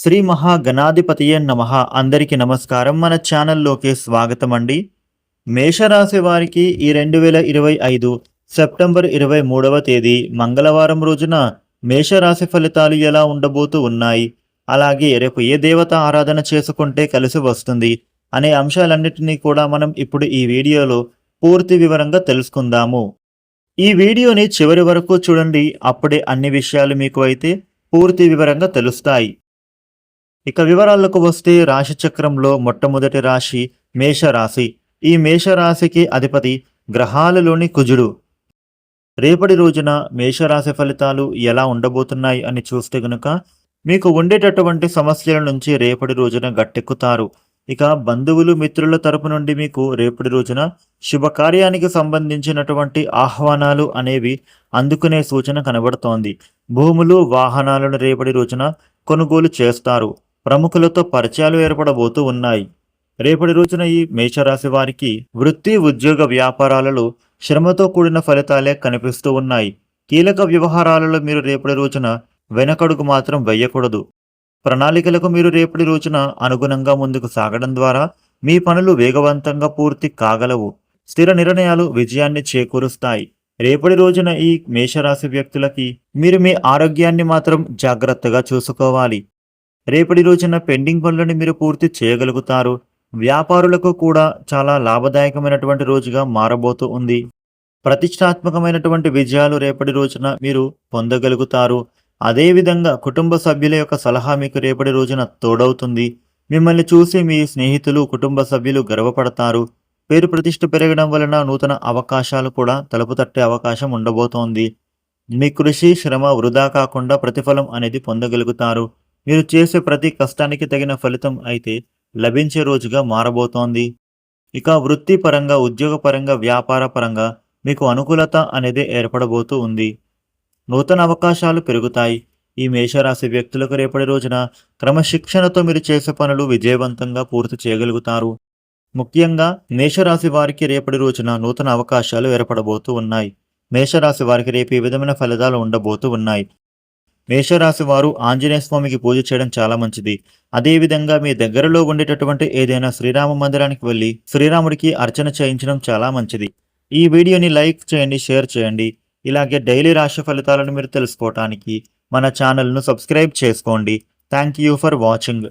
శ్రీ మహాగణాధిపతియే నమ. అందరికి నమస్కారం. మన ఛానల్లోకి స్వాగతం అండి మేషరాశి వారికి ఈ రెండు వేల ఇరవై ఐదు సెప్టెంబర్ ఇరవై మూడవ తేదీ మంగళవారం రోజున మేషరాశి ఫలితాలు ఎలా ఉండబోతూ ఉన్నాయి? అలాగే రేపు ఏ దేవత ఆరాధన చేసుకుంటే కలిసి వస్తుంది? అనే అంశాలన్నిటినీ కూడా మనం ఇప్పుడు ఈ వీడియోలో పూర్తి వివరంగా తెలుసుకుందాము. ఈ వీడియోని చివరి వరకు చూడండి. అప్పుడే అన్ని విషయాలు మీకు అయితే పూర్తి వివరంగా తెలుస్తాయి. ఇక వివరాలకు వస్తే రాశి చక్రంలో మొట్టమొదటి రాశి మేషరాశి. ఈ మేషరాశికి అధిపతి గ్రహాలలోని కుజుడు. రేపటి రోజున మేషరాశి ఫలితాలు ఎలా ఉండబోతున్నాయి అని చూస్తే గనుక మీకు ఉండేటటువంటి సమస్యల నుంచి రేపటి రోజున గట్టెక్కుతారు. ఇక బంధువులు మిత్రుల తరపు నుండి మీకు రేపటి రోజున శుభకార్యానికి సంబంధించినటువంటి ఆహ్వానాలు అనేవి అందుకునే సూచన కనబడుతోంది. భూములు వాహనాలను రేపటి రోజున కొనుగోలు చేస్తారు. ప్రముఖులతో పరిచయాలు ఏర్పడబోతూ ఉన్నాయి. రేపటి రోజున ఈ మేషరాశి వారికి వృత్తి ఉద్యోగ వ్యాపారాలలో శ్రమతో కూడిన ఫలితాలే కనిపిస్తూ ఉన్నాయి. కీలక వ్యవహారాలలో మీరు రేపటి రోజున వెనకడుగు మాత్రం వెయ్యకూడదు ప్రణాళికలకు మీరు రేపటి రోజున అనుగుణంగా ముందుకు సాగడం ద్వారా మీ పనులు వేగవంతంగా పూర్తి కాగలవు. స్థిర నిర్ణయాలు విజయాన్ని చేకూరుస్తాయి. రేపటి రోజున ఈ మేషరాశి వ్యక్తులకి మీరు మీ ఆరోగ్యాన్ని మాత్రం జాగ్రత్తగా చూసుకోవాలి. రేపటి రోజున పెండింగ్ పనులను మీరు పూర్తి చేయగలుగుతారు. వ్యాపారులకు కూడా చాలా లాభదాయకమైనటువంటి రోజుగా మారబోతూ ఉంది. ప్రతిష్టాత్మకమైనటువంటి విజయాలు రేపటి రోజున మీరు పొందగలుగుతారు. అదేవిధంగా కుటుంబ సభ్యుల యొక్క సలహా మీకు రేపటి రోజున తోడవుతుంది. మిమ్మల్ని చూసి మీ స్నేహితులు కుటుంబ సభ్యులు గర్వపడతారు. పేరు ప్రతిష్ట పెరగడం వలన నూతన అవకాశాలు కూడా తలుపు తట్టే అవకాశం ఉండబోతోంది. మీ కృషి శ్రమ వృధా కాకుండా ప్రతిఫలం అనేది పొందగలుగుతారు. మీరు చేసే ప్రతి కష్టానికి తగిన ఫలితం అయితే లభించే రోజుగా మారబోతోంది. ఇక వృత్తిపరంగా ఉద్యోగపరంగా వ్యాపార పరంగా మీకు అనుకూలత అనేది ఏర్పడబోతూ ఉంది. నూతన అవకాశాలు పెరుగుతాయి. ఈ మేషరాశి వ్యక్తులకు రేపటి రోజున క్రమశిక్షణతో మీరు చేసే పనులు విజయవంతంగా పూర్తి చేయగలుగుతారు. ముఖ్యంగా మేషరాశి వారికి రేపటి రోజున నూతన అవకాశాలు ఏర్పడబోతూ ఉన్నాయి. మేషరాశి వారికి రేపు ఈ విధమైన ఫలితాలు ఉండబోతూ ఉన్నాయి. మేషరాశి వారు ఆంజనేయ స్వామికి పూజ చేయడం చాలా మంచిది. అదేవిధంగా మీ దగ్గరలో ఉండేటటువంటి ఏదైనా శ్రీరామ మందిరానికి వెళ్ళి శ్రీరాముడికి అర్చన చేయించడం చాలా మంచిది. ఈ వీడియోని లైక్ చేయండి షేర్ చేయండి. ఇలాగే డైలీ రాశి ఫలితాలను మీరు తెలుసుకోవటానికి మన ఛానల్ను సబ్స్క్రైబ్ చేసుకోండి. Thank you for watching.